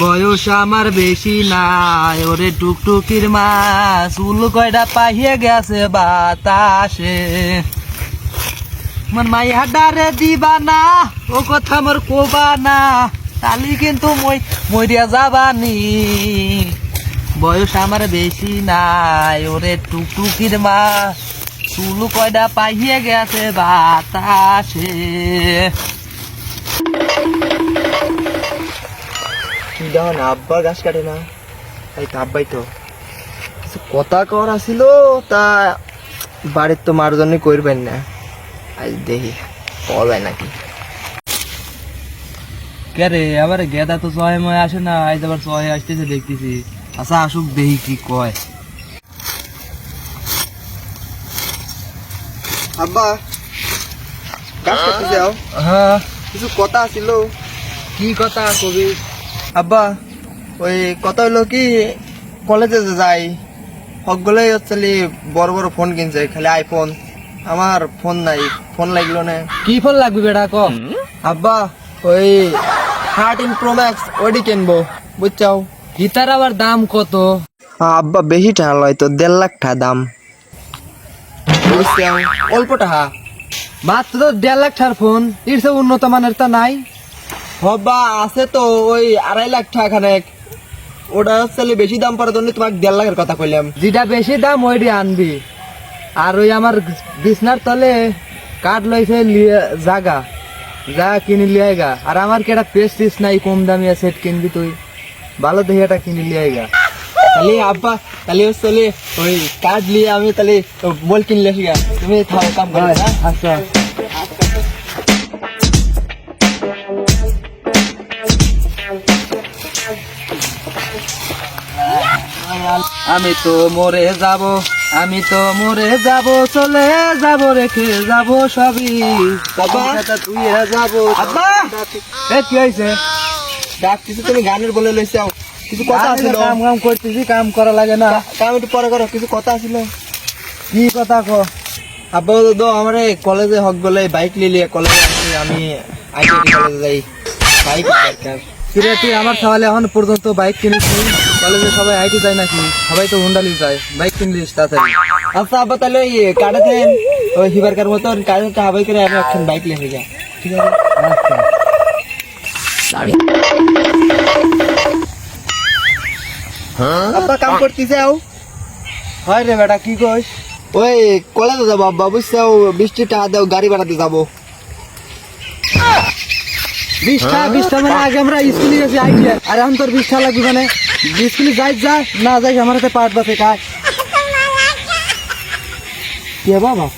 বয়স আমার বেশি নাই, ওরে টুকটুকির মা চুল কয়টা পাহিয়ে গেছে বাতাসে। মন মাই হাডারে দিবা না ও কথা আমার কোবা না তালি কিন্তু মই মরিয়া যাবানি। বয়স আমার বেশি নাই, ওরে টুকটুকির মা চুল কয়টা পাহিয়ে গেছে বাতাসে। দেখুন আব্বা গাছ কাটে না। তাই তো আব্বাই তো। কিছু কথা কর আসিল তা বাড়ির তো মার জন্য করবেন না। আজ দেখি কবে নাকি। কে আবার গেদা তো ময় আসে না আজ আবার আসতেছে দেখতেছি। আচ্ছা আসুক দেখি কি কয়। আব্বা গাছ কাটতে যাও। হ্যাঁ। কিছু কথা আসিল। কি কথা কবি? আব্বা ওই কথা হলো কি কলেজে যাই সকলেই হচ্ছে বড় বড় ফোন কিনছে খালি আইফোন আমার ফোন নাই ফোন লাগল না। কি ফোন লাগবে বেটা ক? আব্বা ওই থার্টিন প্রো ম্যাক্স ওইটি কিনবো বুঝছাও? গীতার আবার দাম কত? আব্বা বেশি টাকা লয় তো দেড় লাখ টাকা দাম। বুঝছাও? অল্প টাকা। মাত্র দেড় লাখ টাকার ফোন এর সে উন্নত মানের তা নাই। হবা আছে তো ওই আড়াই লাখ টাকা খানেক। ওটা হচ্ছে বেশি দাম পড়ার জন্য তোমাকে দেড় লাখের কথা কইলাম। যেটা বেশি দাম ওইটি আনবি। আর ওই আমার বিছনার তলে কাঠ লইছে লিয়ে- জাগা। যা কিনে লিয়ে গা আর আমার কি একটা পেস্টিস নাই কম দামি সেট কিনবি তুই? ভালো দেখে একটা কিনে লিয়ে গা তাহলে আব্বা তাহলে হচ্ছে লি ওই কার্ড নিয়ে আমি তাহলে বল কিনলে তুমি থাও কাম করো হ্যাঁ? আচ্ছা। আমি তো মরে যাব আমি তো মরে যাব চলে যাব রেখে যাব সবই। বাবা। যাব। আব্বা। এ কি হয়েছে ডাক তুমি গানের বলে লইছে কিছু কথা আছিল। কাম কাম করতেছি কাম করা লাগে না। কাম একটু পরে করো কিছু কথা আছিল। কি কথা ক? আব্বা তো আমার কলেজে হক বলে বাইক লিলিয়ে কলেজে আসছি আমি আইটিআই কলেজে যাই। বাইক দরকার। তুই আমার সওয়ালে এখন পর্যন্ত বাইক কিনিস কলেজে সবাই আইটি যায় নাকি? সবাই তো হুন্ডালি যায়। বাইক কিনলিস তাড়াতাড়ি। আচ্ছা আব্বা তাহলে ওই কাটে দেন। ওই হিবারকার মতো কাটে হাবাই করে আমি এখন বাইক লিখে যা ঠিক আছে? আচ্ছা। আব্বা কাম করতেছে আও? হয় রে বেটা কি কইস? ওই কলেজে যাব আব্বা বুঝছাও বৃষ্টি টাকা দাও গাড়ি ভাড়াতে যাব। বিশটা বিশটা মানে আগে আমরা স্কুলে গেছি আইটি আর এখন তোর বিশটা লাগবে মানে? স্কুলে যাই যা না যাই আমার হাতে পাট বাসে কাজ কে বাবা?